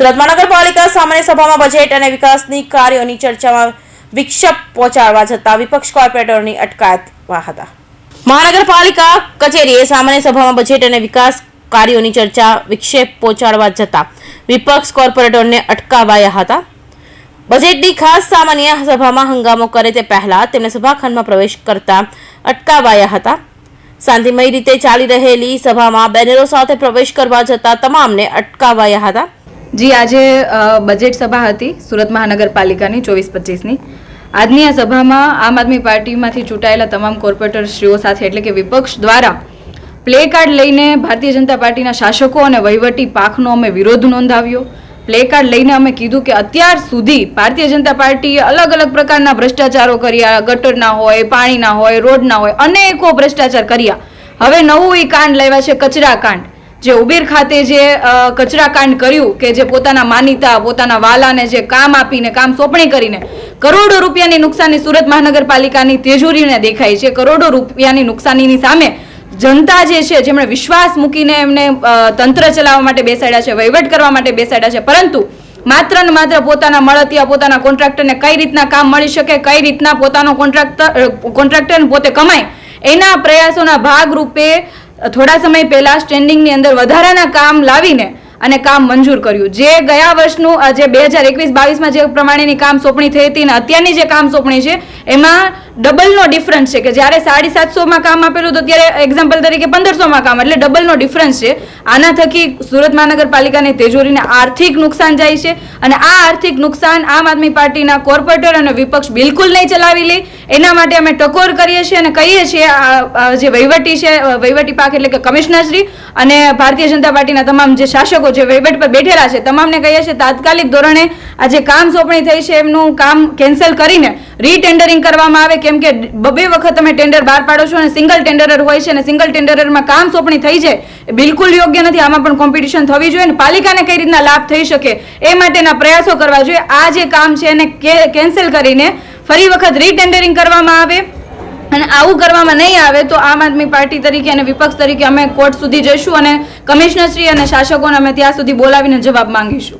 સુરત મહાનગરપાલિકા સામાન્ય સભામાં બજેટ અને વિકાસની કાર્યોની ચર્ચામાં વિક્ષેપ પહોંચાડવા જતા વિપક્ષ કોર્પોરેટરોની અટકાયતમાં હતા. મહાનગરપાલિકા કચેરીએ સામાન્ય સભામાં બજેટ અને વિકાસ કાર્યોની ચર્ચા વિક્ષેપ પહોંચાડવા જતા વિપક્ષ કોર્પોરેટરને અટકાવાયા હતા. બજેટની ખાસ સામાન્ય સભામાં હંગામો કરે તે પહેલા તેમને સભાખંડમાં પ્રવેશ કરતા અટકાવાયા હતા. શાંતિમય રીતે ચાલી રહેલી સભામાં બેનરો સાથે પ્રવેશ કરવા જતા તમામને અટકાવાયા હતા. જી, આજે બજેટ સભા હતી સુરત મહાનગરપાલિકાની ચોવીસ પચીસની. આજની આ સભામાં આમ આદમી પાર્ટીમાંથી ચૂંટાયેલા તમામ કોર્પોરેટરશ્રીઓ સાથે, એટલે કે વિપક્ષ દ્વારા પ્લે કાર્ડ લઈને ભારતીય જનતા પાર્ટીના શાસકો અને વહીવટી પાખનો અમે વિરોધ નોંધાવ્યો. પ્લે કાર્ડ લઈને અમે કીધું કે અત્યાર સુધી ભારતીય જનતા પાર્ટીએ અલગ અલગ પ્રકારના ભ્રષ્ટાચારો કર્યા ગટરના હોય પાણીના હોય રોડના હોય, અનેકો ભ્રષ્ટાચાર કર્યા. હવે નવું એ કાંડ લાવ્યા છે, કચરા કાંડ. જે ઉબેર ખાતે જે કચરાકાંડ કર્યું કે જે પોતાના માનીતા, પોતાના વાલાને જે કામ આપીને, કામ સોંપણી કરીને કરોડો રૂપિયાની નુકસાની સુરત મહાનગરપાલિકાની તેજુરીને દેખાય છે. કરોડો રૂપિયાની નુકસાનીની સામે જનતા જે છે, જેમણે વિશ્વાસ મૂકીને એમને તંત્ર ચલાવવા માટે બેસાડ્યા છે, વહીવટ કરવા માટે બેસાડ્યા છે, પરંતુ માત્ર ને માત્ર પોતાના મળતિયા, પોતાના કોન્ટ્રાક્ટરને કઈ રીતના કામ મળી શકે, કઈ રીતના પોતાનો કોન્ટ્રાક્ટર કોન્ટ્રાક્ટર પોતે કમાય, એના પ્રયાસોના ભાગરૂપે થોડા સમય પહેલા સ્ટેન્ડિંગની અંદર વધારાના કામ લાવીને અને કામ મંજૂર કર્યું. જે ગયા વર્ષનું જે બે હજાર એકવીસ બાવીસમાં જે પ્રમાણેની કામ સોંપણી થઈ હતી અને અત્યારની જે કામ સોંપણી છે, એમાં ડબલનો ડિફરન્સ છે કે જ્યારે સાડી સાતસોમાં કામ આપેલું તો ત્યારે એક્ઝામ્પલ તરીકે પંદરસોમાં કામ, એટલે ડબલનો ડિફરન્સ છે. આના થકી સુરત મહાનગરપાલિકાની તેજોરીને આર્થિક નુકસાન જાય છે અને આ આર્થિક નુકસાન આમ આદમી પાર્ટીના કોર્પોરેટર અને વિપક્ષ બિલકુલ નહીં ચલાવી લે. એના માટે અમે ટકોર કરીએ છીએ અને કહીએ છીએ જે વહીવટી છે વહીવટી પાક એટલે કે કમિશનરશ્રી અને ભારતીય જનતા પાર્ટીના તમામ જે શાસકો જે વહીવટ પર બેઠેલા છે, તમામને કહીએ છીએ તાત્કાલિક ધોરણે આ જે કામ સોંપણી થઈ છે, એમનું કામ કેન્સલ કરીને રીટેન્ડરિંગ કરવામાં આવે, કેમ કે બબે વખત તમે ટેન્ડર બહાર પાડો છો અને સિંગલ ટેન્ડરર હોય છે અને સિંગલ ટેન્ડરરમાં કામ સોંપણી થઈ જાય એ બિલકુલ યોગ્ય નથી, આમાં પણ કોમ્પિટિશન થવી જોઈએ અને પાલિકાને કઈ રીતના લાભ થઈ શકે, એ માટેના પ્રયાસો કરવા જોઈએ, આ જે કામ છે એને કેન્સલ કરીને ફરી વખત રીટેન્ડરિંગ કરવામાં આવે અને આવું કરવામાં નહીં આવે તો આમ આદમી પાર્ટી તરીકે અને વિપક્ષ તરીકે અમે કોર્ટ સુધી જઈશું અને કમિશનરશ્રી અને શાસકોને અમે ત્યાં સુધી બોલાવીને જવાબ માંગીશું.